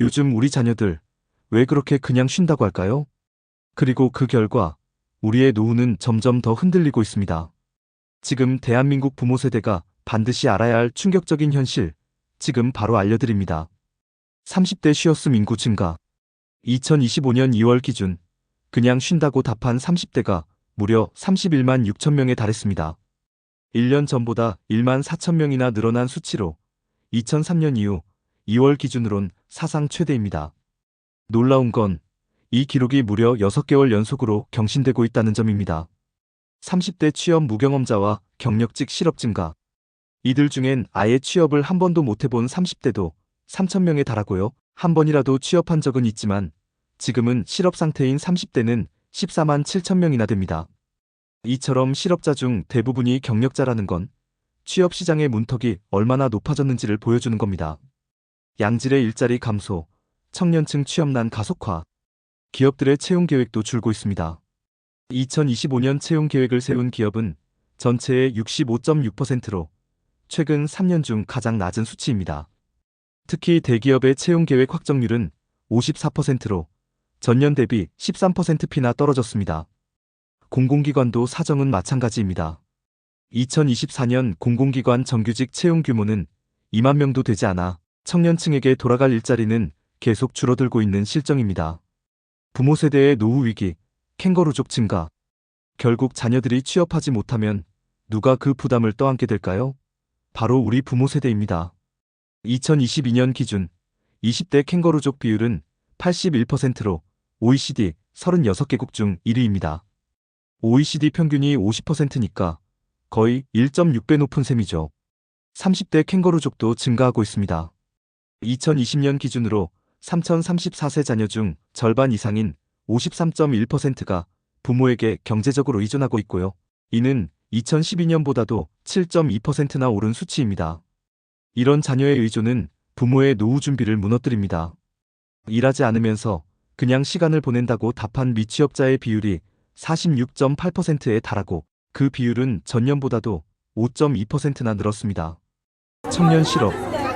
요즘 우리 자녀들 왜 그렇게 그냥 쉰다고 할까요? 그리고 그 결과 우리의 노후는 점점 더 흔들리고 있습니다. 지금 대한민국 부모 세대가 반드시 알아야 할 충격적인 현실, 지금 바로 알려드립니다. 30대 쉬었음 인구 증가. 2025년 2월 기준, 그냥 쉰다고 답한 30대가 무려 31만 6천 명에 달했습니다. 1년 전보다 1만 4천 명이나 늘어난 수치로 2003년 이후 2월 기준으론 사상 최대입니다. 놀라운 건 이 기록이 무려 6개월 연속으로 경신되고 있다는 점입니다. 30대 취업 무경험자와 경력직 실업 증가. 이들 중엔 아예 취업을 한 번도 못 해본 30대도 3천명에 달하고요. 한 번이라도 취업한 적은 있지만 지금은 실업 상태인 30대는 14만 7천 명이나 됩니다. 이처럼 실업자 중 대부분이 경력자라는 건 취업 시장의 문턱이 얼마나 높아졌는지를 보여주는 겁니다. 양질의 일자리 감소, 청년층 취업난 가속화, 기업들의 채용 계획도 줄고 있습니다. 2025년 채용 계획을 세운 기업은 전체의 65.6%로 최근 3년 중 가장 낮은 수치입니다. 특히 대기업의 채용 계획 확정률은 54%로 전년 대비 13%피나 떨어졌습니다. 공공기관도 사정은 마찬가지입니다. 2024년 공공기관 정규직 채용 규모는 2만 명도 되지 않아 청년층에게 돌아갈 일자리는 계속 줄어들고 있는 실정입니다. 부모 세대의 노후 위기, 캥거루족 증가. 결국 자녀들이 취업하지 못하면 누가 그 부담을 떠안게 될까요? 바로 우리 부모 세대입니다. 2022년 기준 20대 캥거루족 비율은 81%로 OECD 36개국 중 1위입니다. OECD 평균이 50%니까 거의 1.6배 높은 셈이죠. 30대 캥거루족도 증가하고 있습니다. 2020년 기준으로 3,034세 자녀 중 절반 이상인 53.1%가 부모에게 경제적으로 의존하고 있고요. 이는 2012년보다도 7.2%나 오른 수치입니다. 이런 자녀의 의존은 부모의 노후 준비를 무너뜨립니다. 일하지 않으면서 그냥 시간을 보낸다고 답한 미취업자의 비율이 46.8%에 달하고 그 비율은 전년보다도 5.2%나 늘었습니다. 청년 실업,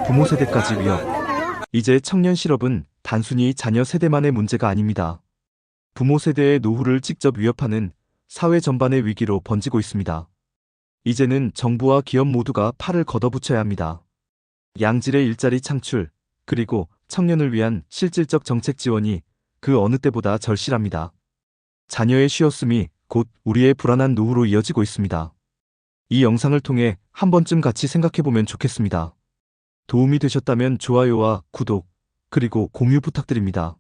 부모 세대까지 위협. 이제 청년 실업은 단순히 자녀 세대만의 문제가 아닙니다. 부모 세대의 노후를 직접 위협하는 사회 전반의 위기로 번지고 있습니다. 이제는 정부와 기업 모두가 팔을 걷어붙여야 합니다. 양질의 일자리 창출, 그리고 청년을 위한 실질적 정책 지원이 그 어느 때보다 절실합니다. 자녀의 쉬었음이 곧 우리의 불안한 노후로 이어지고 있습니다. 이 영상을 통해 한 번쯤 같이 생각해보면 좋겠습니다. 도움이 되셨다면 좋아요와 구독, 그리고 공유 부탁드립니다.